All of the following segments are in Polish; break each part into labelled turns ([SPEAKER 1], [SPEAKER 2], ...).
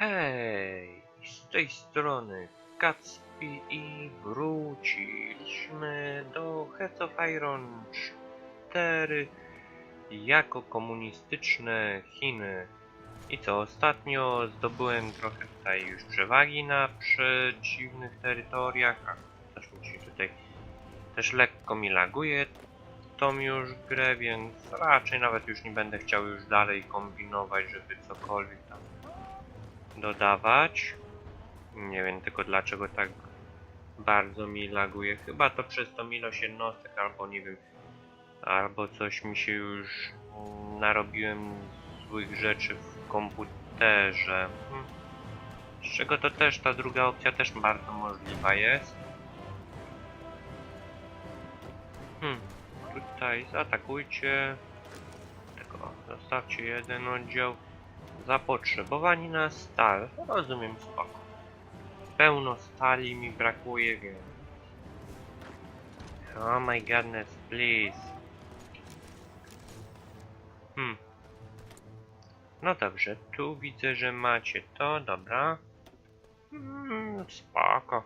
[SPEAKER 1] Hej, z tej strony Kacpi i wróciliśmy do Hearts of Iron 4 jako komunistyczne Chiny. I co, ostatnio zdobyłem trochę tutaj już przewagi na przeciwnych terytoriach, a też mi się tutaj też lekko mi laguje tą już grę, więc raczej nawet już nie będę chciał już dalej kombinować, żeby cokolwiek tam dodawać. Nie wiem tylko dlaczego tak bardzo mi laguje. Chyba to przez tą ilość jednostek, albo nie wiem, albo coś mi się już narobiłem złych rzeczy w komputerze. Hmm. Z czego to też ta druga opcja też bardzo możliwa jest. Hmm, tutaj zaatakujcie. Tylko zostawcie jeden oddział. Zapotrzebowani na stal. Rozumiem, spoko. Pełno stali mi brakuje, więc... Oh my goodness, please. Hmm. No dobrze, tu widzę, że macie to, dobra. Hmm, spoko.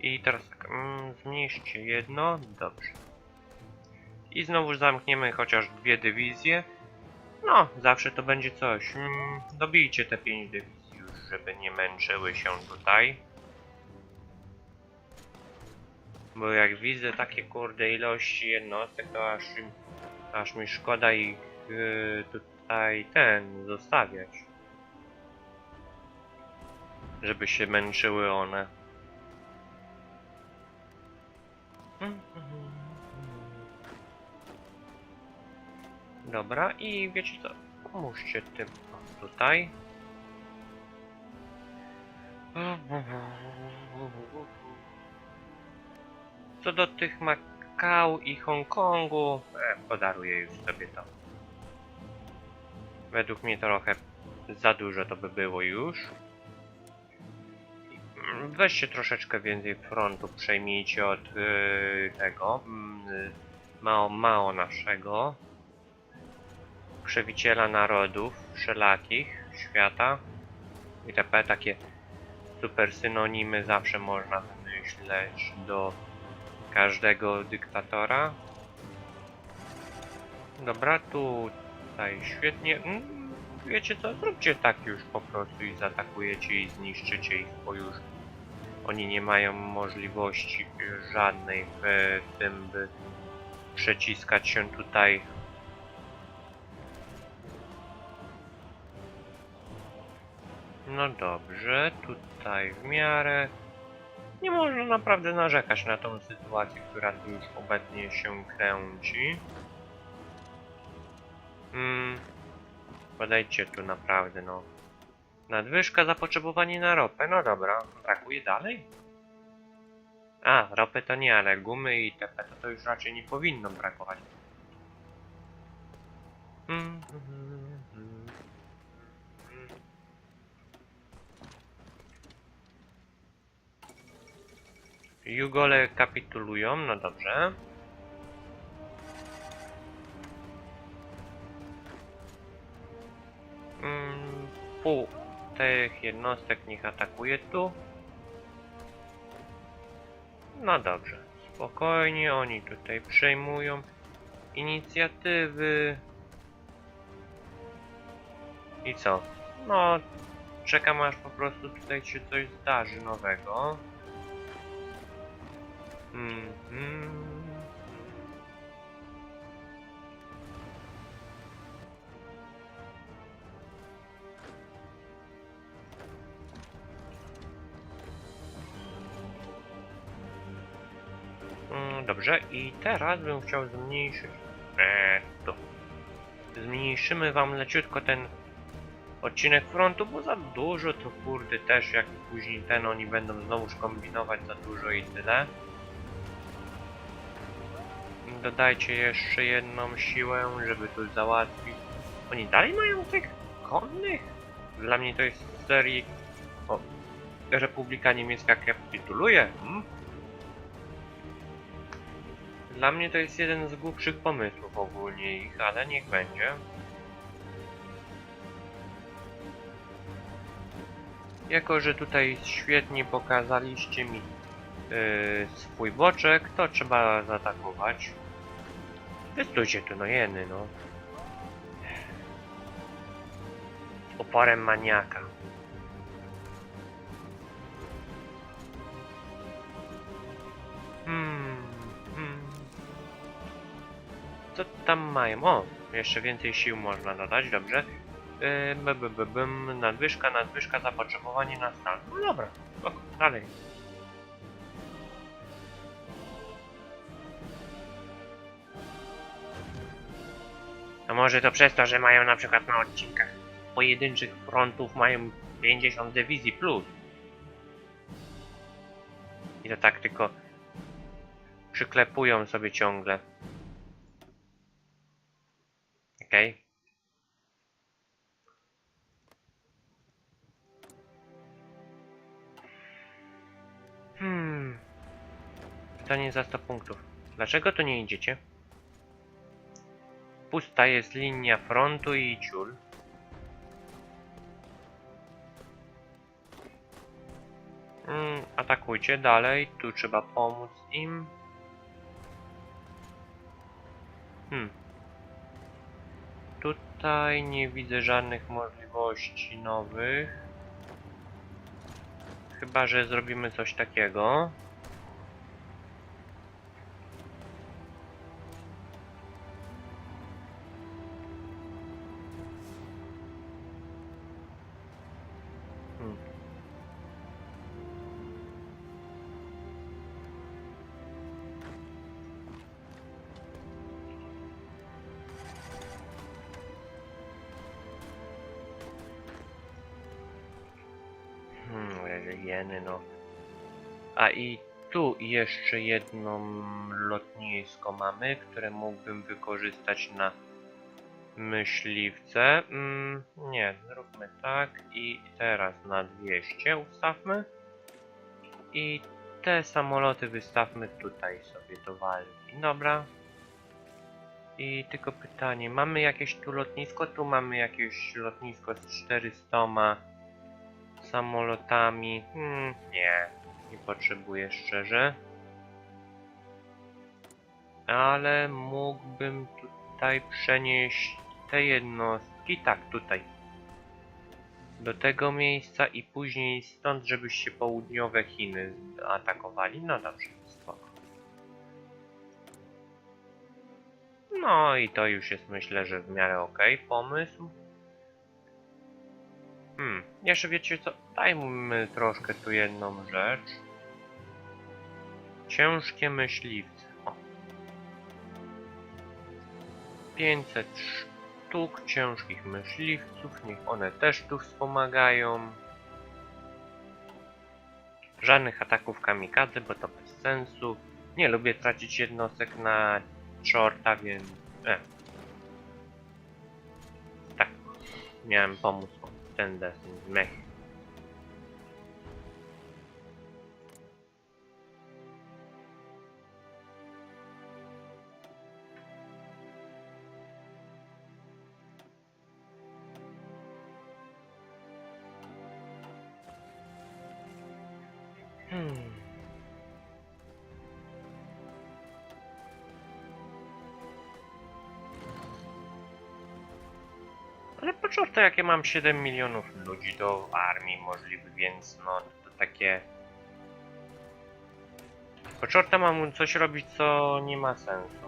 [SPEAKER 1] I teraz tak, mm, zmniejszcie jedno, dobrze. I znowu zamkniemy chociaż dwie dywizje. No, zawsze to będzie coś. Mm, dobijcie te pięć dywizji już, żeby nie męczyły się tutaj. Bo jak widzę takie kurde ilości jednostek, to aż, aż mi szkoda ich yy, tutaj ten zostawiać. Żeby się męczyły one. Dobra, i wiecie co? Pomóżcie tym tutaj. Co do tych Makao i Hongkongu, e, podaruję już sobie to. Według mnie trochę za dużo to by było już. Mm, Weźcie troszeczkę więcej frontu, przejmijcie od yy, tego yy, Mao Mao naszego przewiciela narodów wszelakich świata itp. Takie super synonimy zawsze można wymyśleć do każdego dyktatora. Dobra, tutaj świetnie. Mm, Wiecie co, zróbcie tak już po prostu i zaatakujecie i zniszczycie ich, bo już oni nie mają możliwości żadnej w tym, by przeciskać się tutaj No dobrze, tutaj w miarę. Nie można naprawdę narzekać na tą sytuację, która tu już obecnie się kręci. Hmm. Podajcie tu naprawdę, no. Nadwyżka zapotrzebowanie na ropę. No dobra, brakuje dalej? A, ropy to nie, ale gumy i itp. To, to już raczej nie powinno brakować. Mm, mm, Jugole kapitulują, no dobrze. Mm, pół tych jednostek niech atakuje tu. No dobrze, spokojnie, oni tutaj przejmują inicjatywy. I co? No, czekam aż po prostu tutaj się coś zdarzy nowego. Mhm. Mm, Dobrze, i teraz bym chciał zmniejszyć. Eee, to. Zmniejszymy wam leciutko ten odcinek frontu, bo za dużo to kurde też jak później ten oni będą znowuż kombinować za dużo i tyle. Dodajcie jeszcze jedną siłę, żeby tu załatwić. Oni dalej mają tych konnych? Dla mnie to jest serii... O, Republika Niemiecka kapituluje. Hmm? Dla mnie to jest jeden z głupszych pomysłów ogólnie ich, ale niech będzie. Jako, że tutaj świetnie pokazaliście mi yy, swój boczek, to trzeba zaatakować. Wystójcie tu, no jeny, no. Z oporem maniaka. Hmm, hmm. Co tam mają? O, jeszcze więcej sił można dodać, dobrze. Yy, bym, nadwyżka, nadwyżka, zapotrzebowanie na stal. No dobra, spoko, dalej. A może to przez to, że mają na przykład na odcinkach pojedynczych frontów mają 50 dywizji plus. I to tak tylko przyklepują sobie ciągle. Okej. Hmm. Pytanie za 100 punktów. Dlaczego tu nie idziecie? Pusta jest linia frontu i ciul. Mm, atakujcie dalej, tu trzeba pomóc im. Hmm. Tutaj nie widzę żadnych możliwości nowych. Chyba, że zrobimy coś takiego. No. A i tu jeszcze jedno lotnisko mamy, które mógłbym wykorzystać na myśliwce. Mm, nie, zróbmy tak i teraz na 200 ustawmy. I te samoloty wystawmy tutaj sobie do walki. Dobra. I tylko pytanie, mamy jakieś tu lotnisko? Tu mamy jakieś lotnisko z 400 samolotami. Hmm, nie, nie potrzebuję szczerze. Ale mógłbym tutaj przenieść te jednostki, tak, tutaj. Do tego miejsca i później stąd, żebyście południowe Chiny atakowali. No dobrze, spoko. No i to już jest myślę, że w miarę okej pomysł. Hmm, jeszcze wiecie co? Dajmy troszkę tu jedną rzecz. Ciężkie myśliwce. O. 500 sztuk ciężkich myśliwców, niech one też tu wspomagają. Żadnych ataków kamikadze, bo to bez sensu. Nie lubię tracić jednostek na shorta, więc... E. Tak, miałem pomóc ten deseń, mech. Hmm. Po co to jakie mam 7 milionów ludzi do armii możliwych, więc no to takie... Po czorta mam coś robić, co nie ma sensu.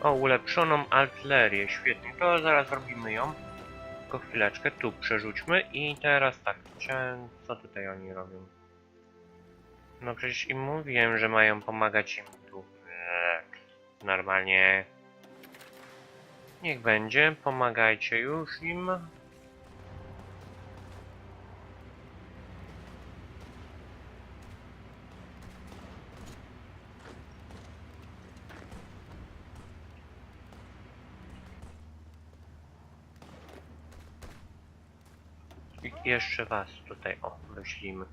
[SPEAKER 1] O, ulepszoną artylerię, świetnie. To zaraz robimy ją. Tylko chwileczkę, tu przerzućmy i teraz tak, chciałem... Co tutaj oni robią? No przecież im mówiłem, że mają pomagać im tu. Eee, normalnie... Niech będzie, pomagajcie już im. Jeszcze was tutaj, o, wyślimy.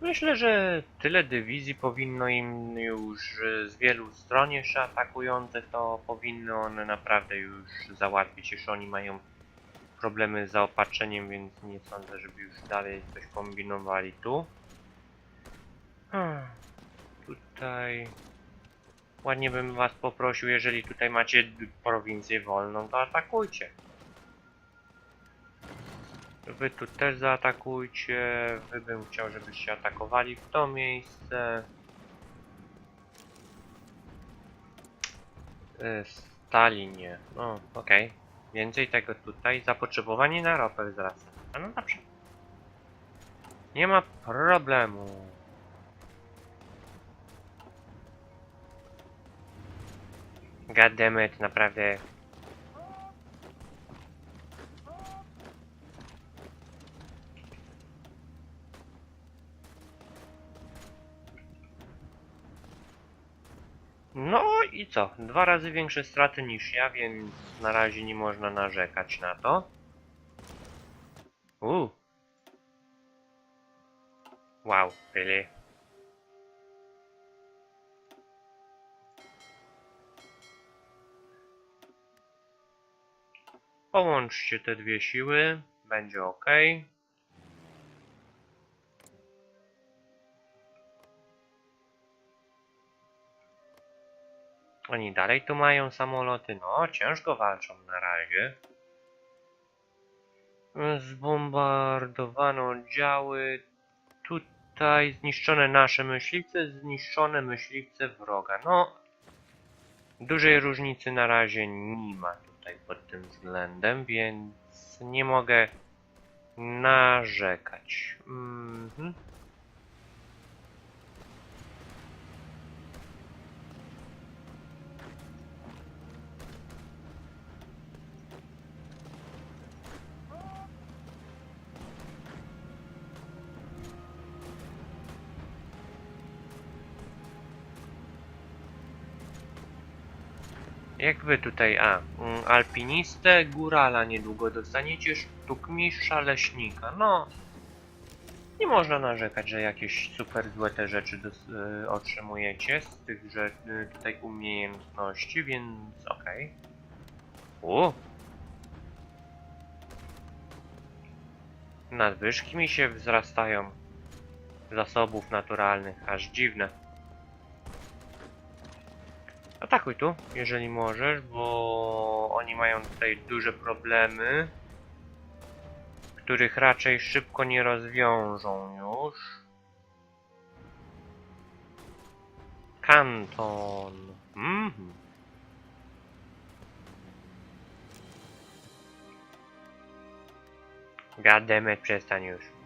[SPEAKER 1] Myślę, że tyle dywizji powinno im już z wielu stron jeszcze atakujących, to powinny one naprawdę już załatwić, już oni mają problemy z zaopatrzeniem, więc nie sądzę, żeby już dalej coś kombinowali tu. Hmm. Tutaj ładnie bym was poprosił, jeżeli tutaj macie prowincję wolną, to atakujcie. Wy tu też zaatakujcie, wy bym chciał, żebyście atakowali w to miejsce. Y, Stalinie, no okej. Więcej tego tutaj, zapotrzebowanie na ropę wzrasta. A no dobrze. Nie ma problemu. Goddammit, naprawdę. No i co? Dwa razy większe straty niż ja, więc na razie nie można narzekać na to. Uuu. Wow, really? Połączcie te dwie siły, będzie ok. Oni dalej tu mają samoloty, no ciężko walczą na razie. Zbombardowano oddziały, tutaj zniszczone nasze myśliwce, zniszczone myśliwce wroga. No, dużej różnicy na razie nie ma tutaj pod tym względem, więc nie mogę narzekać. Mhm. Jak wy tutaj, a, mm, alpinistę, górala niedługo dostaniecie, sztukmistrza, leśnika, no. Nie można narzekać, że jakieś super złe te rzeczy y, otrzymujecie z tych że, y, tutaj umiejętności, więc okej. U. Nadwyżki mi się wzrastają zasobów naturalnych, aż dziwne. Atakuj tu, jeżeli możesz, bo oni mają tutaj duże problemy, których raczej szybko nie rozwiążą już. Kanton. Mhm. Goddammit, przestań już.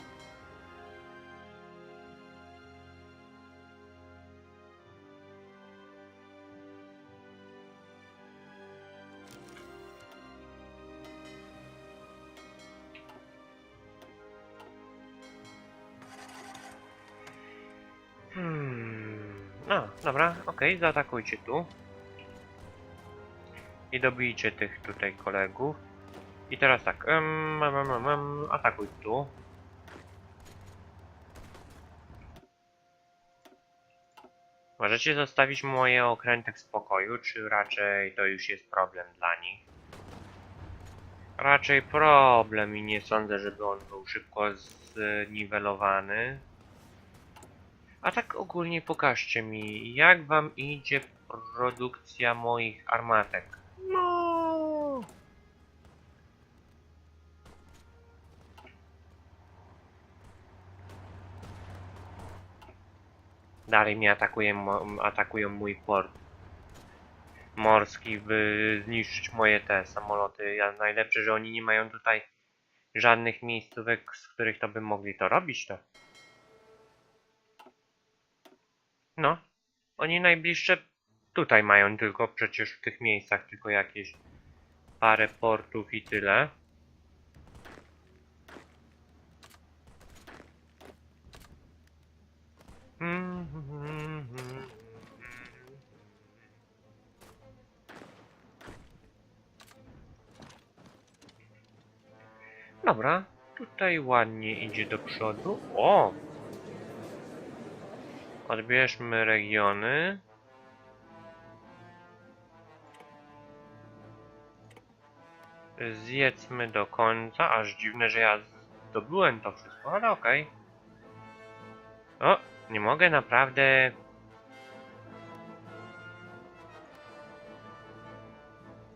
[SPEAKER 1] No, dobra, okej, zaatakujcie tu. I dobijcie tych tutaj kolegów. I teraz tak, em, em, em, em, atakuj tu. Możecie zostawić moje okręty w spokoju, czy raczej to już jest problem dla nich? Raczej problem i nie sądzę, żeby on był szybko zniwelowany. A tak ogólnie pokażcie mi, jak wam idzie produkcja moich armatek? No. Dalej mnie atakuje, atakują mój port morski, by zniszczyć moje te samoloty. Ja najlepsze, że oni nie mają tutaj żadnych miejscówek, z których to by mogli to robić, to. No, oni najbliższe tutaj mają tylko przecież w tych miejscach tylko jakieś parę portów i tyle. Dobra, tutaj ładnie idzie do przodu. O! Odbierzmy regiony. Zjedzmy do końca. Aż dziwne, że ja zdobyłem to wszystko, ale okej. O, nie mogę naprawdę.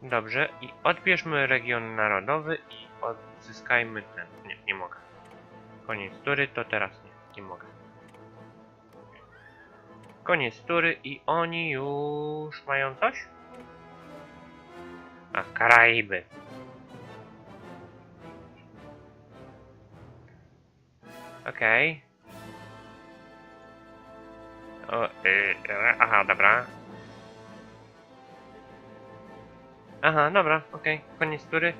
[SPEAKER 1] Dobrze, i odbierzmy region narodowy i odzyskajmy ten. Nie, nie mogę. Koniec tury, to teraz nie, nie mogę. Koniec tury i oni już mają coś? A, Karaiby. Okej. O, y, y, aha, dobra. Aha, dobra, okej, koniec tury.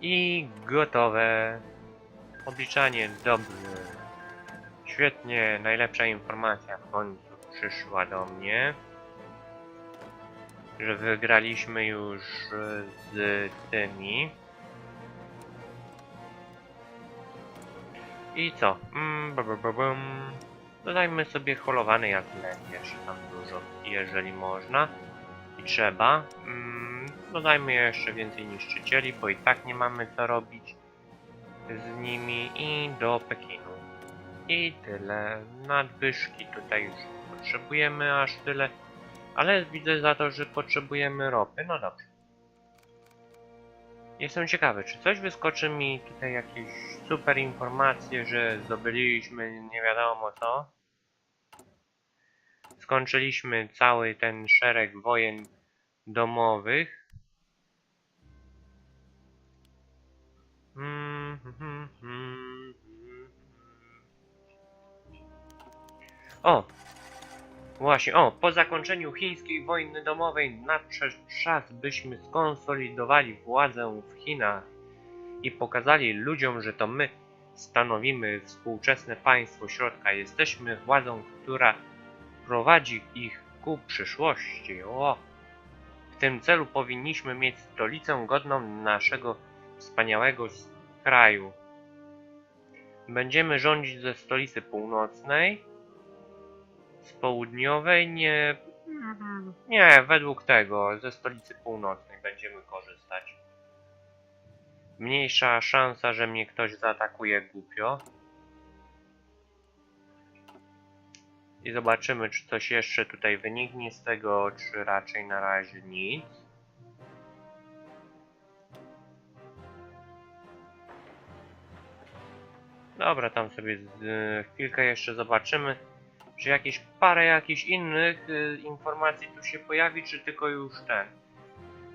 [SPEAKER 1] I gotowe. Obliczanie dobre. Świetnie, najlepsza informacja w końcu przyszła do mnie. Że wygraliśmy już e, z tymi. I co? Mm. Dodajmy sobie holowany atlet jeszcze tam dużo, jeżeli można. I trzeba. Mm, dodajmy jeszcze więcej niszczycieli, bo i tak nie mamy co robić z nimi. I do Pekinu. I tyle. Nadwyżki tutaj już potrzebujemy aż tyle. Ale widzę za to, że potrzebujemy ropy. No dobrze. Jestem ciekawy, czy coś wyskoczy mi tutaj jakieś super informacje, że zdobyliśmy nie wiadomo co. Skończyliśmy cały ten szereg wojen domowych. Mm, hmm, hmm, hmm, hmm. O! Właśnie, o, po zakończeniu chińskiej wojny domowej nadszedł czas, byśmy skonsolidowali władzę w Chinach i pokazali ludziom, że to my stanowimy współczesne państwo środka. Jesteśmy władzą, która prowadzi ich ku przyszłości. O! W tym celu powinniśmy mieć stolicę godną naszego wspaniałego kraju. Będziemy rządzić ze stolicy północnej, z południowej nie. Mhm. Nie, według tego, ze stolicy północnej będziemy korzystać. Mniejsza szansa, że mnie ktoś zaatakuje głupio. I zobaczymy, czy coś jeszcze tutaj wyniknie z tego, czy raczej na razie nic. Dobra, tam sobie chwilkę jeszcze zobaczymy, czy jakieś parę jakichś innych y, informacji tu się pojawi, czy tylko już ten.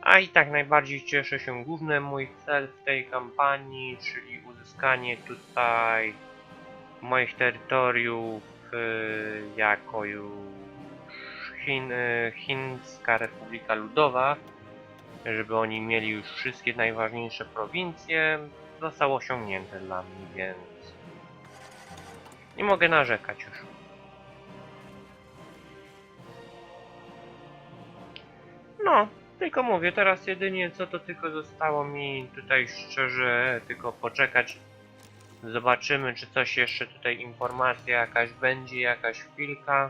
[SPEAKER 1] A i tak najbardziej cieszę się główny mój cel w tej kampanii, czyli uzyskanie tutaj moich terytoriów y, jako już Chin, y, Chińska Republika Ludowa, żeby oni mieli już wszystkie najważniejsze prowincje, zostało osiągnięte dla mnie, więc nie mogę narzekać już. No, tylko mówię, teraz jedynie co to tylko zostało mi tutaj szczerze tylko poczekać. Zobaczymy, czy coś jeszcze tutaj informacja jakaś będzie, jakaś chwilka.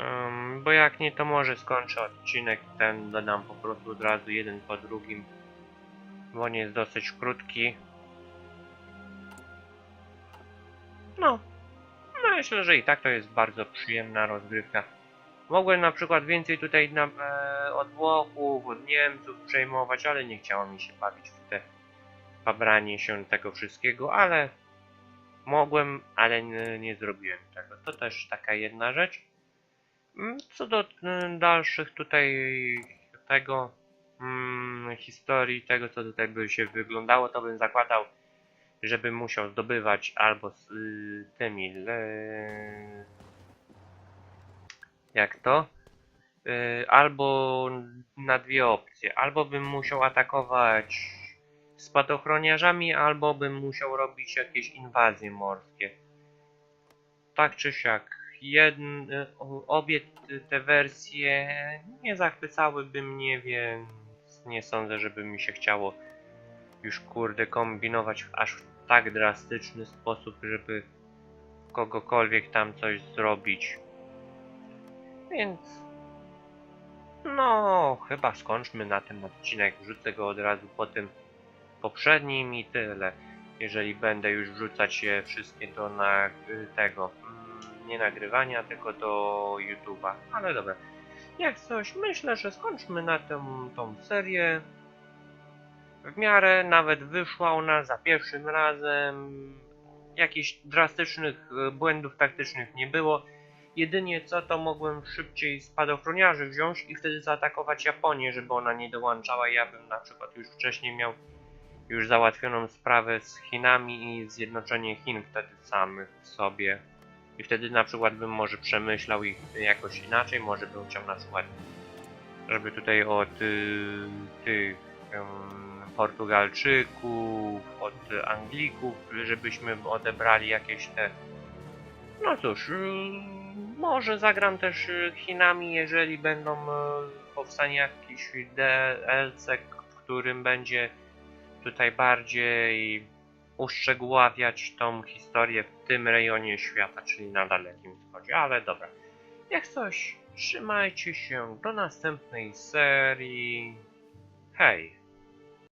[SPEAKER 1] Ym, bo jak nie, to może skończę odcinek ten, dodam po prostu od razu jeden po drugim. Bo nie jest dosyć krótki. No, myślę, że i tak to jest bardzo przyjemna rozgrywka. Mogłem na przykład więcej tutaj na, e, od Włochów, od Niemców przejmować, ale nie chciało mi się bawić w te pobranie się tego wszystkiego, ale mogłem, ale nie, nie zrobiłem tego. To też taka jedna rzecz. Mm, Co do mm, dalszych tutaj tego mm, historii, tego co tutaj by się wyglądało, to bym zakładał, żeby musiał zdobywać albo z y, tymi le, jak to? Yy, albo na dwie opcje. Albo bym musiał atakować spadochroniarzami, albo bym musiał robić jakieś inwazje morskie. Tak czy siak, jedn, y, obie te wersje nie zachwycałyby mnie, więc nie sądzę, żeby mi się chciało już kurde kombinować aż w tak drastyczny sposób, żeby kogokolwiek tam coś zrobić. Więc no, chyba skończmy na ten odcinek. Wrzucę go od razu po tym poprzednim i tyle. Jeżeli będę już wrzucać je wszystkie do na tego mm, nie nagrywania, tylko do YouTube'a. Ale dobra. Jak coś, myślę, że skończmy na tę tą serię. W miarę nawet wyszła ona za pierwszym razem. Jakichś drastycznych e, błędów taktycznych nie było. Jedynie co to mogłem szybciej spadochroniarzy wziąć i wtedy zaatakować Japonię, żeby ona nie dołączała. Ja bym na przykład już wcześniej miał już załatwioną sprawę z Chinami i zjednoczenie Chin wtedy samych w sobie. I wtedy na przykład bym może przemyślał ich jakoś inaczej, może bym chciał na przykład, żeby tutaj od y, tych Portugalczyków, od Anglików, żebyśmy odebrali jakieś te... No cóż, y, może zagram też y, Chinami, jeżeli będą y, powstanie jakiś DLC, w którym będzie tutaj bardziej uszczegóławiać tą historię w tym rejonie świata, czyli na Dalekim Wschodzie. Ale dobra. Jak coś, trzymajcie się do następnej serii. Hej!